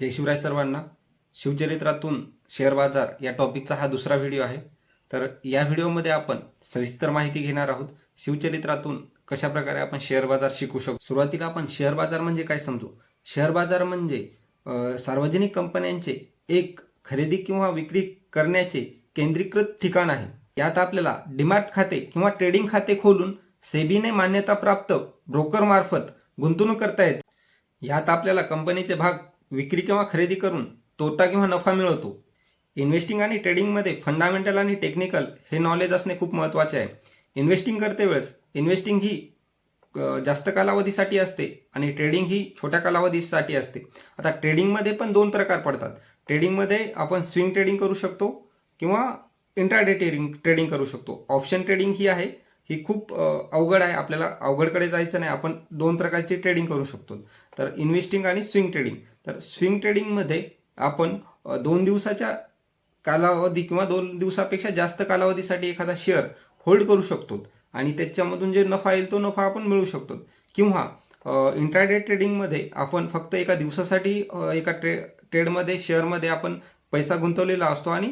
जय शिवराय सर्वांना. शिवचरित्रातून शेअर बाजार या टॉपिकचा हा दुसरा व्हिडिओ आहे. तर या व्हिडिओमध्ये आपण सविस्तर माहिती घेणार आहोत. शिवचरित्रातून कशा प्रकारे आपण शेअर बाजार शिकू शकतो? सुरुवातीला आपण शेअर बाजार म्हणजे काय समजू? शेअर बाजार म्हणजे सार्वजनिक कंपन्यांचे एक खरेदी किंवा विक्री करण्याचे केंद्रीकृत ठिकाण आहे. यात आपल्याला डिमार्ट खाते किंवा ट्रेडिंग खाते खोलून सेबीने मान्यताप्राप्त ब्रोकरमार्फत गुंतवणूक करता येते. यात आपल्याला कंपनीचे भाग विक्री किंवा खरेदी करून तोटा किंवा नफा मिळवतो. इन्व्हेस्टिंग आणि ट्रेडिंगमध्ये फंडामेंटल आणि टेक्निकल हे नॉलेज असणे खूप महत्त्वाचे आहे. इन्व्हेस्टिंग करते वेळेस इन्व्हेस्टिंग ही जास्त कालावधीसाठी असते आणि ट्रेडिंग ही छोट्या कालावधीसाठी असते. आता ट्रेडिंगमध्ये पण दोन प्रकार पडतात. ट्रेडिंगमध्ये आपण स्विंग ट्रेडिंग करू शकतो किंवा इंट्राडे ट्रेडिंग ट्रेडिंग करू शकतो. ऑप्शन ट्रेडिंग ही आहे. ही खूप अवघड आहे. आपल्याला अवघडकडे जायचं नाही. आपण दोन प्रकारची ट्रेडिंग करू शकतो. तर इन्व्हेस्टिंग आणि स्विंग ट्रेडिंग. तर स्विंग ट्रेडिंगमध्ये आपण दोन दिवसाच्या कालावधी किंवा दोन दिवसापेक्षा जास्त कालावधीसाठी एखादा शेअर होल्ड करू शकतो. आणि त्याच्यामधून जे नफा येईल तो नफा आपण मिळू शकतो. किंवा इंट्राडे ट्रेडिंगमध्ये आपण फक्त एका दिवसासाठी एका ट्रे ट्रेडमध्ये शेअरमध्ये आपण पैसा गुंतवलेला असतो आणि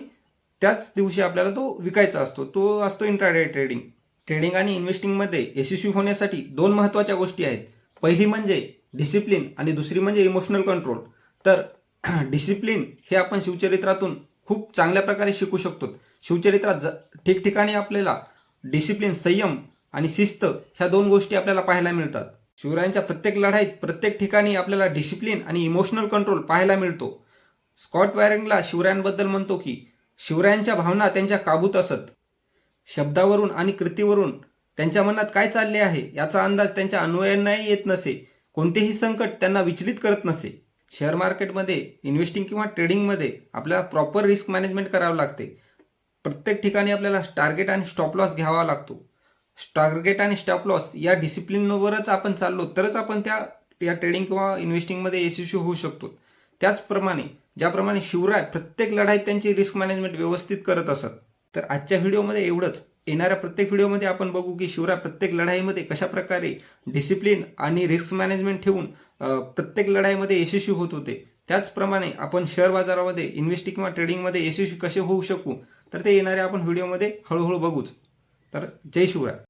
त्याच दिवशी आपल्याला तो विकायचा असतो. तो असतो इंट्राडे ट्रेडिंग ट्रेडिंग आणि इन्व्हेस्टिंगमध्ये यशस्वी होण्यासाठी दोन महत्त्वाच्या गोष्टी आहेत. पहिली म्हणजे डिसिप्लिन आणि दुसरी म्हणजे इमोशनल कंट्रोल तर डिसिप्लिन हे आपण शिवचरित्रातून खूप चांगल्या प्रकारे शिकू शकतो. शिवचरित्रात ज ठिकठिकाणी आपल्याला डिसिप्लिन संयम आणि शिस्त ह्या दोन गोष्टी आपल्याला पाहायला मिळतात. शिवरायांच्या प्रत्येक लढाईत प्रत्येक ठिकाणी आपल्याला डिसिप्लिन आणि इमोशनल कंट्रोल पाहायला मिळतो. स्कॉट वॅरिंगला शिवरायांबद्दल म्हणतो की शिवरायांच्या भावना त्यांच्या काबूत असत. शब्दावरून आणि कृतीवरून त्यांच्या मनात काय चालले आहे याचा अंदाज त्यांच्या अनुयायांनाही येत नसे. कोणतेही संकट त्यांना विचलित करत नसे. शेअर मार्केटमध्ये इन्व्हेस्टिंग किंवा ट्रेडिंगमध्ये आपल्याला प्रॉपर रिस्क मॅनेजमेंट करावं लागते. प्रत्येक ठिकाणी आपल्याला टार्गेट आणि स्टॉप लॉस घ्यावा लागतो. टार्गेट आणि स्टॉप लॉस या डिसिप्लिनवरच आपण चाललो तरच आपण त्या या ट्रेडिंग किंवा इन्व्हेस्टिंगमध्ये यशस्वी होऊ शकतो. त्याचप्रमाणे ज्याप्रमाणे शिवराय प्रत्येक लढाईत त्यांची रिस्क मॅनेजमेंट व्यवस्थित करत असत. तर आजच्या व्हिडिओमध्ये एवढंच. येणाऱ्या प्रत्येक व्हिडिओमध्ये आपण बघू की शिवराय प्रत्येक लढाईमध्ये कशा प्रकारे डिसिप्लिन आणि रिस्क मॅनेजमेंट ठेवून प्रत्येक लढाईमध्ये यशस्वी होत होते. त्याचप्रमाणे आपण शेअर बाजारामध्ये इन्व्हेस्टिंग किंवा ट्रेडिंगमध्ये यशस्वी कसे होऊ शकू तर ते येणाऱ्या आपण व्हिडिओमध्ये हळूहळू बघूच. तर जय शिवराय.